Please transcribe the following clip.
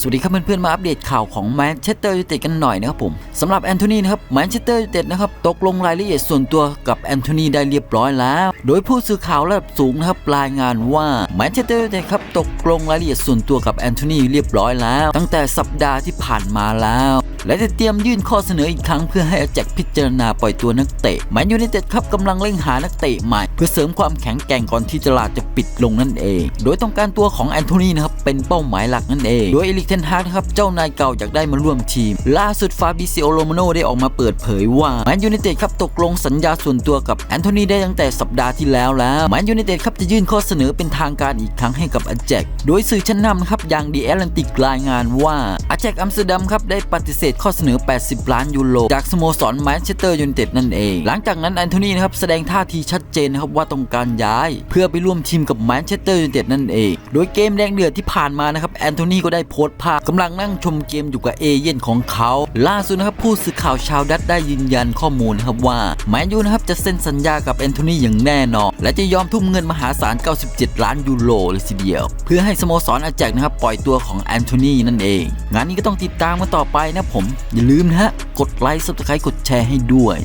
สวัสดีครับเพื่อนๆมาอัปเดตข่าวของแมนเชสเตอร์ยูไนเต็ดกันหน่อยนะครับผมสำหรับแอนโทนีนะครับแมนเชสเตอร์ยูไนเต็ดนะครับตกลงรายละเอียดส่วนตัวกับแอนโทนีได้เรียบร้อยแล้ว โดยผู้สื่อข่าวระดับสูงนะครับรายงานว่าแมนเชสเตอร์ยูไนเต็ดครับตกลงรายละเอียดส่วนตัวกับแอนโทนีเรียบร้อยแล้ว ตั้งแต่สัปดาห์ที่ผ่านมาแล้ว และจะเตรียมยื่นข้อเสนออีกครั้งเพื่อให้อาแจกพิจารณาปล่อยตัวนักเตะแมนยูไนเต็ดครับกำลังเร่งหานักเตะใหม่ เพื่อเสริมความแข็งแกร่งก่อนที่ตลาดจะปิดลงนั่นเอง โดยต้องการตัวของแอนโทนีนะครับเป็นเป้าหมายหลักนั่นเอง โดยเอลิกเทนฮากนะครับเจ้านายเก่าอยากได้มาร่วมทีม ล่าสุดฟาบิซิโอโรมาโนได้ออกมาเปิดเผยว่าแมนยูไนเต็ดครับตกลงสัญญาส่วนตัวกับแอนโทนีได้ตั้งแต่สัปดาห์ที่แล้วแล้วแมนยูไนเต็ดครับจะยื่นข้อเสนอเป็นทางการอีกครั้งให้กับอาแจกโดยสื่อชั้นนำครับอย่างดีแอตแลนติกรายงานว่าอาแจกอัมสเตอร์ดัมครับได้ปฏิเสธข้อเสนอ 80 ล้านยูโรจากสโมสรแมนเชสเตอร์ยูไนเต็ดนั่นเอง หลังจากนั้นแอนโทนีนะครับแสดงท่าทีชัดเจนนะครับว่าต้องการย้าย เพื่อไปร่วมทีมกับแมนเชสเตอร์ยูไนเต็ดนั่นเอง โดยเกมแดงเดือดที่ผ่านมานะครับแอนโทนีก็ได้โพสต์ภาพกำลังนั่งชมเกมอยู่กับเอเย่นของเขา ล่าสุดนะครับผู้สื่อข่าวชาวดัตได้ยืนยันข้อมูลนะครับว่าแมนยูนะครับจะเซ็นสัญญากับแอนโทนีอย่างแน่นอนและจะยอมทุ่มเงินมหาศาล 97 ล้านยูโรเลยทีเดียว เพื่อให้สโมสรอาแจกนะครับปล่อยตัวของแอนโทนีนั่นเอง งานนี้ก็ต้องติดตามกันต่อไปนะผมอย่าลืมนะฮะ กดไลค์ subscribe กดแชร์ให้ด้วย